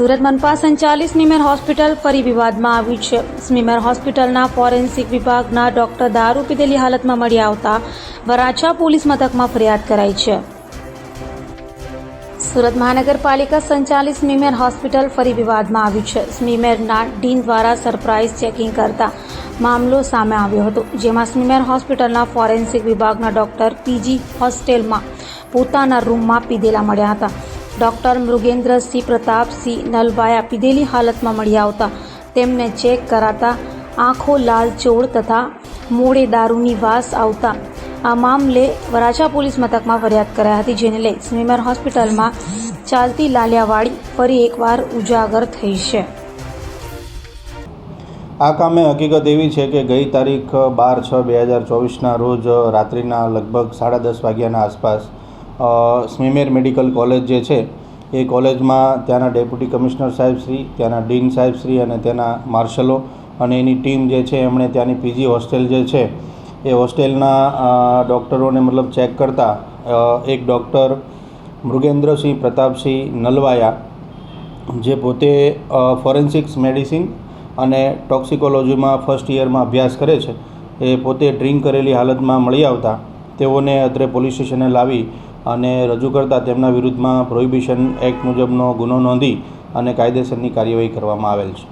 સુરત મનપા સંચાલિત સ્મીમેર હોસ્પિટલ ફરી વિવાદમાં આવ્યું છે. સ્મીમેર હોસ્પિટલના ફોરેન્સિક વિભાગના ડોક્ટર દારૂ પીધેલી હાલતમાં મળી આવતા વરાછા પોલીસ મથકમાં ફરિયાદ કરાઈ છે. સુરત મહાનગરપાલિકા સંચાલિત સ્મીમેર હોસ્પિટલ ફરી વિવાદમાં આવ્યું છે. સ્મીમેરના ડીન દ્વારા સરપ્રાઇઝ ચેકિંગ કરતા મામલો સામે આવ્યો હતો, જેમાં સ્મીમેર હોસ્પિટલના ફોરેન્સિક વિભાગના ડોક્ટર પીજી હોસ્ટેલમાં પોતાના રૂમમાં પીધેલા મળ્યા હતા. ડોક્ટર મૃગેન્દ્રસિંહ પ્રતાપસિંહ નલવાયા પીધેલી હાલતમાં મળી આવતા તેમને ચેક કરાતા આંખો લાલ ચોળ તથા મોડે દારૂની વાસ આવતા આ મામલે વરાછા પોલીસ મથકમાં ફરિયાદ કરાઈ હતી, જેને લઈ સ્મીમેર હોસ્પિટલમાં ચાલતી લાલિયાવાડી ફરી એકવાર ઉજાગર થઈ છે. આ કામે હકીકત એવી છે કે ગઈ તારીખ બાર છ બે હજાર ચોવીસના રોજ રાત્રિના લગભગ સાડા દસ વાગ્યાના આસપાસ સ્મીમેર મેડિકલ કોલેજ જે છે, એ કોલેજમાં ત્યાંના ડેપ્યુટી કમિશનર સાહેબ શ્રી, ત્યાંના ડીન સાહેબ શ્રી અને ત્યાંના માર્શલો અને એની ટીમ જે છે, એમણે ત્યાંની પીજી હોસ્ટેલ જે છે, એ હોસ્ટેલના ડૉક્ટરોને મતલબ ચેક કરતાં એક ડૉક્ટર મૃગેન્દ્રસિંહ પ્રતાપસિંહ નલવાયા, જે પોતે ફોરેન્સિક્સ મેડિસિન અને ટોક્સિકોલોજીમાં ફર્સ્ટ યરમાં અભ્યાસ કરે છે, એ પોતે ડ્રિંક કરેલી હાલતમાં મળી આવતા તેઓને અત્રે પોલીસ સ્ટેશને લાવી અને રજૂ કરતાં તેમના વિરુદ્ધમાં પ્રોહિબિશન એક્ટ મુજબનો ગુનો નોંધી અને કાયદેસરની કાર્યવાહી કરવામાં આવેલ છે.